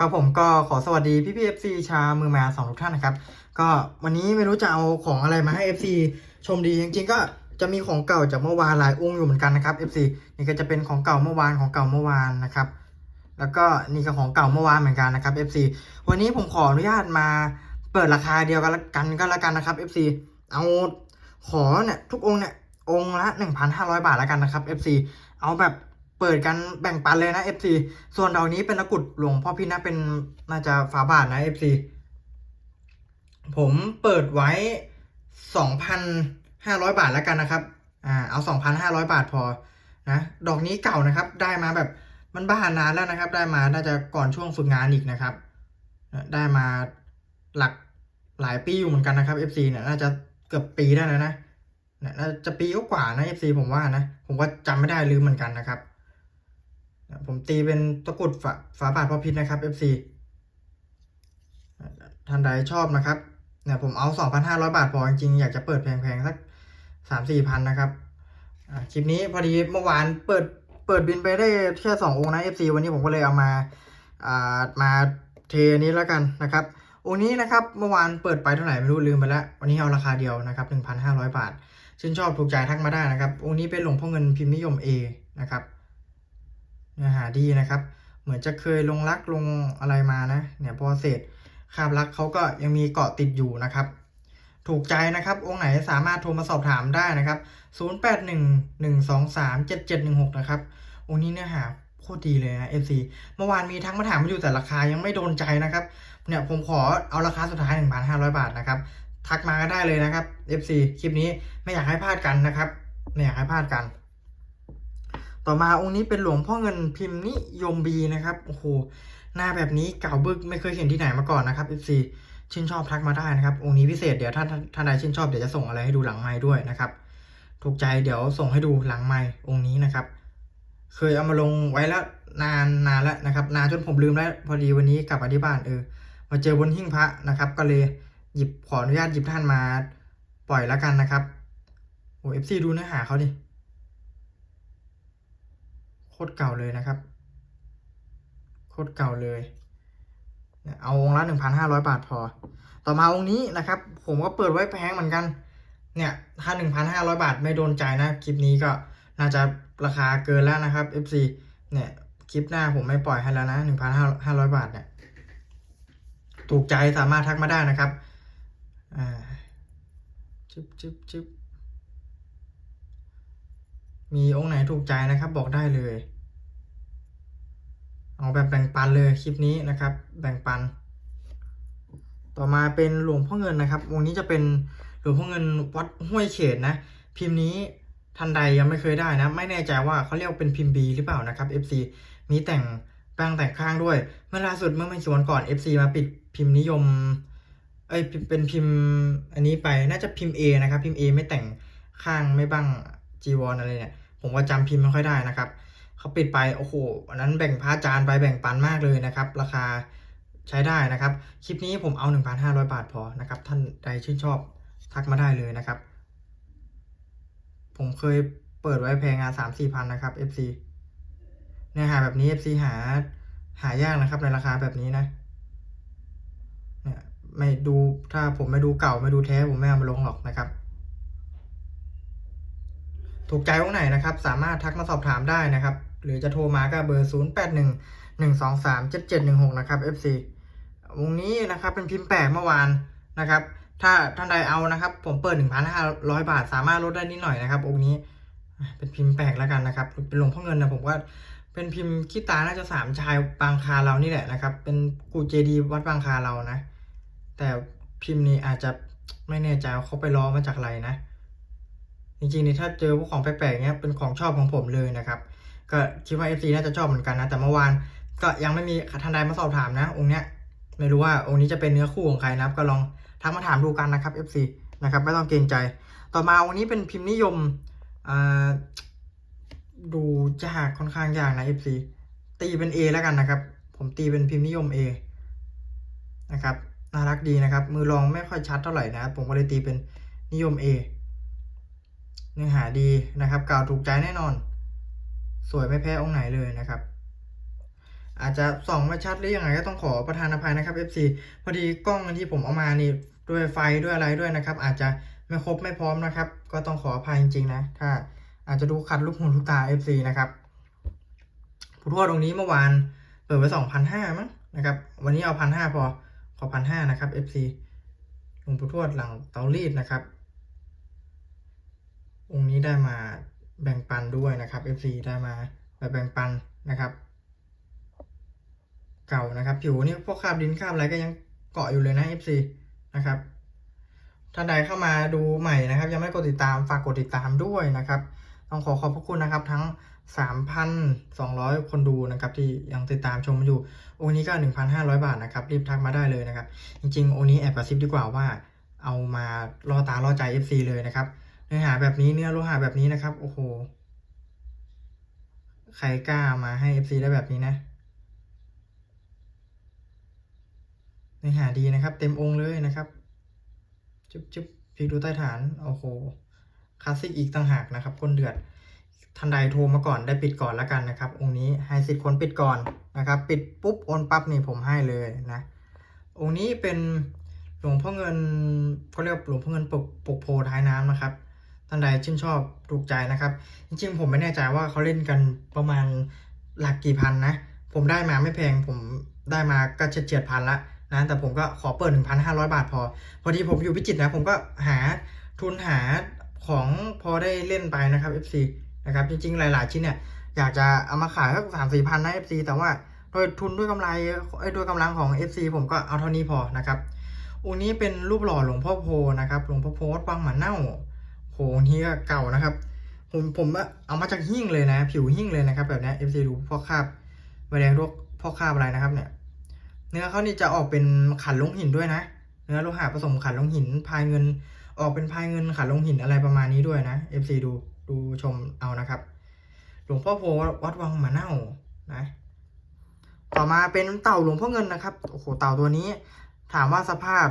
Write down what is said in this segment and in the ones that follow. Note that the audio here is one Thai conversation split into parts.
ครับผมก็ขอสวัสดีพี่พีเอฟซีชามือมาสองทุกท่านนะครับ ก็วันนี้ไม่รู้จะเอาของอะไรมาให้ FC ชมดีจริงๆก็จะมีของเก่าจากเมื่อวานหลายองค์อยู่เหมือนกันนะครับ FC นี่ก็จะเป็นของเก่าเมื่อวานของเก่าเมื่อวานนะครับ แล้วก็นี่ก็ของเก่าเมื่อวานเหมือนกันนะครับ FC วันนี้ผมขออนุญาตมาเปิดราคาเดียวกันกันก็แล้วกันนะครับ FC เอาขอเนี่ยทุกองค์เนี่ยองค์ละ1,500บาทแล้วกันนะครับ FC เอาแบบ เปิดกันแบ่งปันเลยนะ FC ส่วนดอกนี้เป็นตะกุดหลวงพ่อพี่นะเป็นน่าจะฝาบาทนะ FC ผมเปิดไว้ 2,500 บาทแล้วกันนะครับ อ่า เอา 2,500 บาทพอ นะ ดอกนี้เก่านะครับ ได้มาแบบมันบ้านนานแล้วนะครับ ได้มา น่าจะก่อนช่วงฝึกงานอีกนะครับ ได้มาหลักหลายปีอยู่เหมือนกันนะครับ FC เนี่ย น่าจะเกือบปีได้แล้วนะเนี่ยน่าจะปีก็กว่านะ FC ผมว่านะ ผมก็จำไม่ได้ลืมเหมือนกันนะครับ ผมตีเป็นตะกรุดฝาฝาบาทพอพิษนะครับ FC ท่านใดชอบนะครับเนี่ยผมเอา 2,500 บาทพอจริงๆอยากจะเปิดแพงๆ สัก 3-4พันนะครับคลิปนี้พอดีเมื่อวานเปิดเปิดบินไปได้แค่2องค์นะ FC วันนี้ผมก็เลยเอามาอ่ามาเทนี้แล้วกันนะครับองค์นี้นะครับเมื่อวานเปิดไปเท่าไหร่ไม่รู้ลืมไปแล้ว วันนี้เอาราคาเดียวนะครับ 1,500 บาท ชื่นชอบถูกใจทักมาได้นะครับองค์นี้เป็นหลวงพ่อเงินพิมพ์นิยม A นะครับ เนื้อหาดีนะครับ เหมือนจะเคยลงรักลงอะไรมานะ เนี่ยพอเสร็จคาบรักเขาก็ยังมีเกาะติดอยู่นะครับ ถูกใจนะครับ องค์ไหนสามารถโทรมาสอบถามได้นะครับ 0811237716 นะครับ องค์นี้เนื้อหาโคตรดีเลยนะ FC เมื่อวานมีทั้งมาถามมาอยู่แต่ราคายังไม่โดนใจนะครับ เนี่ยผมขอเอาราคาสุดท้าย 1,500 บาทนะครับ ทักมาก็ได้เลยนะครับ FC คลิปนี้ไม่อยากให้พลาดกันนะครับ ไม่อยากให้พลาดกัน ต่อมาองค์นี้เป็นหลวงพ่อเงินพิมพ์นิยมบีนะครับโอ้โหหน้าแบบนี้เก่าบึกไม่เคยเห็นที่ไหนมาก่อนนะครับ FC ชื่นชอบทักมาได้นะครับ องค์นี้พิเศษเดี๋ยวถ้าท่านใดชื่นชอบเดี๋ยวจะส่งอะไรให้ดูหลังไม้ด้วยนะครับถูกใจเดี๋ยวส่งให้ดูหลังไม้องค์นี้นะครับ เคยเอามาลงไว้แล้วนานนานแล้วนะครับ นานจนผมลืมแล้วพอดีวันนี้กลับมาที่บ้านเออมาเจอบนหิ้งพระนะครับ ก็เลยหยิบขออนุญาตหยิบท่านมาปล่อยแล้วกันนะครับโอ้เอฟซีดูเนื้อหาเขาดิ ตรเก่าเลยนะครับ โคตรเก่าเลย เอาองค์ละหนึ่งพันห้าร้อยบาทพอ ต่อมาองค์นี้นะครับ ผมก็เปิดไว้แพงเหมือนกัน เนี่ยถ้าหนึ่งพันห้าร้อยบาทไม่โดนใจนะ คลิปนี้ก็น่าจะราคาเกินแล้วนะครับ FC เนี่ยคลิปหน้าผมไม่ปล่อยให้แล้วนะหนึ่งพันห้าร้อยบาทเนี่ย ถูกใจสามารถทักมาได้นะครับ อ่าจึ๊บจึ๊บจึ๊บ มีองค์ไหนถูกใจนะครับบอกได้เลย เอาแบบแบ่งปันเลยคลิปนี้นะครับ แบ่งปัน ต่อมาเป็นหลวงพ่อเงินนะครับองค์นี้จะเป็นหลวงพ่อเงินวัดห้วยเขตนะ พิมพ์นี้ทันใดยังไม่เคยได้นะ ไม่แน่ใจว่าเขาเรียกเป็นพิมพ์ B หรือเปล่านะครับ FC มีแต่งแปลงแต่งข้างด้วย เมื่อล่าสุดเมื่อไม่กี่วันก่อน FC มาปิดพิมพ์นิยม เอ้ยเป็นพิมพ์อันนี้ไปน่าจะพิมพ์ A นะครับ พิมพ์ A ไม่แต่งข้างไม่บ้าง จีวรอะไรเนี่ย ผมว่าจำพิมพ์ไม่ค่อยได้นะครับเขาปิดไปโอ้โหอันนั้นแบ่งพระจานไปแบ่งปันมากเลยนะครับ ราคาใช้ได้นะครับ คลิปนี้ผมเอา 1,500 บาทพอนะครับ ท่านใดชื่นชอบทักมาได้เลยนะครับ ผมเคยเปิดไว้แพงงานสามสี่พันนะครับ FC เนื้อหาแบบนี้ FC หาหายากนะครับ ในราคาแบบนี้นะเนี่ยไม่ดูถ้าผมไม่ดูเก่าไม่ดูแท้ผมไม่เอามาลงหรอกนะครับ ถูกใจตรงไหนนะครับ สามารถทักมาสอบถามได้นะครับ หรือจะโทรมาก็เบอร์ 0 8 1 1 2 3 7 7 1 6 นะครับ FC วงนี้นะครับเป็นพิมพ์แปลกเมื่อวานนะครับ ถ้าท่านใดเอานะครับ ผมเปิด 1,500 บาท สามารถลดได้นิดหน่อยนะครับ องค์นี้เป็นพิมพ์แปลกแล้วกันนะครับ เป็นหลวงพ่อเงินนะผมว่าเป็นพิมพ์ขี้ตาน่าจะสามชายบางคาเรานี่แหละนะครับ เป็นกูเจดีวัดบางคาเรานะ แต่พิมพ์นี้อาจจะไม่แน่ใจว่าเขาไปล้อมาจากอะไรนะ จริงๆนี่ถ้าเจอพวกของแปลกๆเนี้ยเป็นของชอบของผมเลยนะครับก็คิดว่า FC น่าจะชอบเหมือนกันนะ แต่เมื่อวานก็ยังไม่มีท่านใดมาสอบถามนะ องค์เนี้ยไม่รู้ว่าองค์นี้จะเป็นเนื้อคู่ของใครนะครับ ก็ลองทักมาถามดูกันนะครับ FC นะครับไม่ต้องเกรงใจ ต่อมาองค์นี้เป็นพิมพ์นิยมอ่าดูยากค่อนข้างยากนะ FC ตีเป็น A แล้วกันนะครับ ผมตีเป็นพิมพ์นิยม A นะครับน่ารักดีนะครับ มือรองไม่ค่อยชัดเท่าไหร่นะ ผมก็เลยตีเป็นนิยม A เนื้อหาดีนะครับ กล่าวถูกใจแน่นอน สวยไม่แพ้องค์ไหนเลยนะครับ อาจจะส่องไม่ชัดหรือยังไงก็ต้องขอประทานอภัยนะครับ FC พอดีกล้องที่ผมเอามานี่ด้วยไฟด้วยอะไรด้วยนะครับ อาจจะไม่ครบไม่พร้อมนะครับ ก็ต้องขออภัยจริงๆนะ ถ้าอาจจะดูขัดลูกหูลูกตา FC นะครับผู้ทวดตรงนี้เมื่อวานเปิดไว้สองพันห้ามั้งนะครับ วันนี้เอาพันห้าพอขอพันห้านะครับ FC หลวงปู่ทวดหลังเตารีดนะครับ องค์นี้ได้มาแบ่งปันด้วยนะครับ FC ได้มาแบบแบ่งปันนะครับ เก่านะครับ ผิวนี่พวกคราบดินคราบอะไรก็ยังเกาะอยู่เลยนะ FC นะครับท่านใดเข้ามาดูใหม่นะครับ ยังไม่กดติดตามฝากกดติดตามด้วยนะครับ ต้องขอขอบพระคุณนะครับ ทั้ง 3,200 คนดูนะครับ ที่ยังติดตามชมอยู่องค์นี้ก็ 1,500 บาทนะครับ รีบทักมาได้เลยนะครับ จริงๆองค์นี้แอบกระซิบดีกว่าว่า เอามาล่อตาล่อใจ FC เลยนะครับ เนื้อหาแบบนี้เนื้อโลหะแบบนี้นะครับ โอ้โห ใครกล้ามาให้ FC ได้แบบนี้นะ เนื้อหาดีนะครับ เต็มองค์เลยนะครับ จุ๊บจุ๊บพลิกดูใต้ฐาน โอ้โห คลาสสิกอีกต่างหากนะครับ คนเดือดทันใดโทรมาก่อนได้ปิดก่อนแล้วกันนะครับ องค์นี้ให้สิทธิ์คนปิดก่อนนะครับ ปิดปุ๊บโอนปั๊บนี่ผมให้เลยนะ องค์นี้เป็นหลวงพ่อเงินก็เรียกหลวงพ่อเงินปกปกโพท้ายน้ำนะครับ ท่านใดชื่นชอบถูกใจนะครับ จริงๆ ผมไม่แน่ใจว่าเขาเล่นกันประมาณหลักกี่พันนะ ผมได้มาไม่แพง ผมได้มาก็เฉียดเฉียดพันละนะแต่ผมก็ขอเปิด 1,500 บาทพอ พอดีผมอยู่พิจิตรนะผมก็หาทุนหาของพอได้เล่นไปนะครับ FC นะครับจริงๆ หลาย ๆ ชิ้นเนี่ยอยากจะเอามาขายสักสามสี่พันนะ FC แต่ว่าโดยทุนด้วยกำไรด้วยกำลังของ FC ผมก็เอาเท่านี้พอนะครับองค์นี้เป็นรูปหล่อหลวงพ่อโพนะครับหลวงพ่อโพวัดวังหมันเน่า โหองค์นี้ก็เก่านะครับ ผมผมเอามาจากหิ้งเลยนะ ผิวหิ้งเลยนะครับ แบบนี้ FC ดูพ่อคาบใบแดงรวกพ่อคาบอะไรนะครับ เนี่ย เนื้อเขานี่จะออกเป็นขันลงหินด้วยนะ เนื้อโลหะผสมขันลงหินพายเงิน ออกเป็นพายเงินขันลงหินอะไรประมาณนี้ด้วยนะ FC ดูดูชมเอานะครับ หลวงพ่อโพวัดวังหมาเน่านะ ต่อมาเป็นเต่าหลวงพ่อเงินนะครับโอ้โหเต่าตัวนี้ ถามว่าสภาพ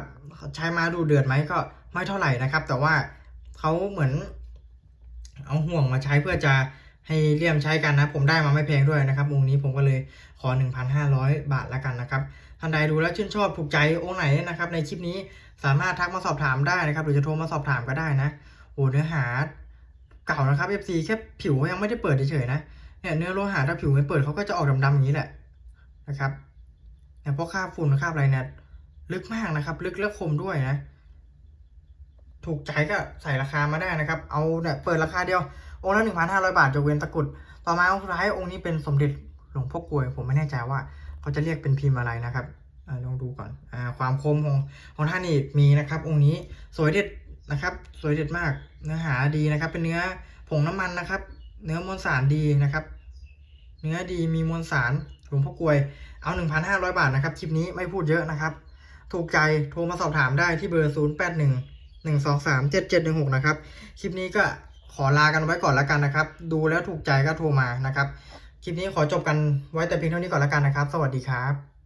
ใช้มาดูเดือดไหมก็ไม่เท่าไหร่นะครับ แต่ว่า เขาเหมือน เอาห่วงมาใช้เพื่อจะให้เลี่ยมใช้กันนะ ผมได้มาไม่แพงด้วยนะครับองค์นี้ผมก็เลยขอ 1,500 บาทละกันนะครับท่านใดดูแล้วชื่นชอบถูกใจองค์ไหนนะครับในคลิปนี้สามารถทักมาสอบถามได้นะครับ หรือจะโทรมาสอบถามก็ได้นะโอ้เนื้อหาเก่านะครับ FC แค่ผิวยังไม่ได้เปิดเฉยๆนะเนี่ยเนื้อโลหะถ้าผิวไม่เปิดเขาก็จะออกดำๆอย่างนี้แหละนะครับเนี่ยพวกคราบฝุ่นคราบอะไรเนี่ยลึกมากนะครับ ลึกและคมด้วยนะ ถูกใจก็ใส่ราคามาได้นะครับ เอาเนี่ยเปิดราคาเดียว องค์ละหนึ่งพันห้าร้อยบาทจะเว้นตะกรุด ต่อมาองค์สุดท้ายองค์นี้เป็นสมเด็จหลวงพ่อกลวย ผมไม่แน่ใจว่าเขาจะเรียกเป็นพิมพ์อะไรนะครับอลองดูก่อนอความคมของของท่านนี่มีนะครับ องค์นี้สวยเด็ดนะครับ สวยเด็ดมากเนื้อหาดีนะครับ เป็นเนื้อผงน้ำมันนะครับ เนื้อมวลสารดีนะครับ เนื้อดีมีมวลสารหลวงพ่อกลวย เอา 1,500 บาทนะครับ คลิปนี้ไม่พูดเยอะนะครับ ถูกใจโทรมาสอบถามได้ที่เบอร์ 081 123 7716นะครับคลิปนี้ก็ขอลากันไว้ก่อนแล้วกันนะครับ ดูแล้วถูกใจก็โทรมานะครับ คลิปนี้ขอจบกันไว้แต่เพียงเท่านี้ก่อนแล้วกันนะครับ สวัสดีครับ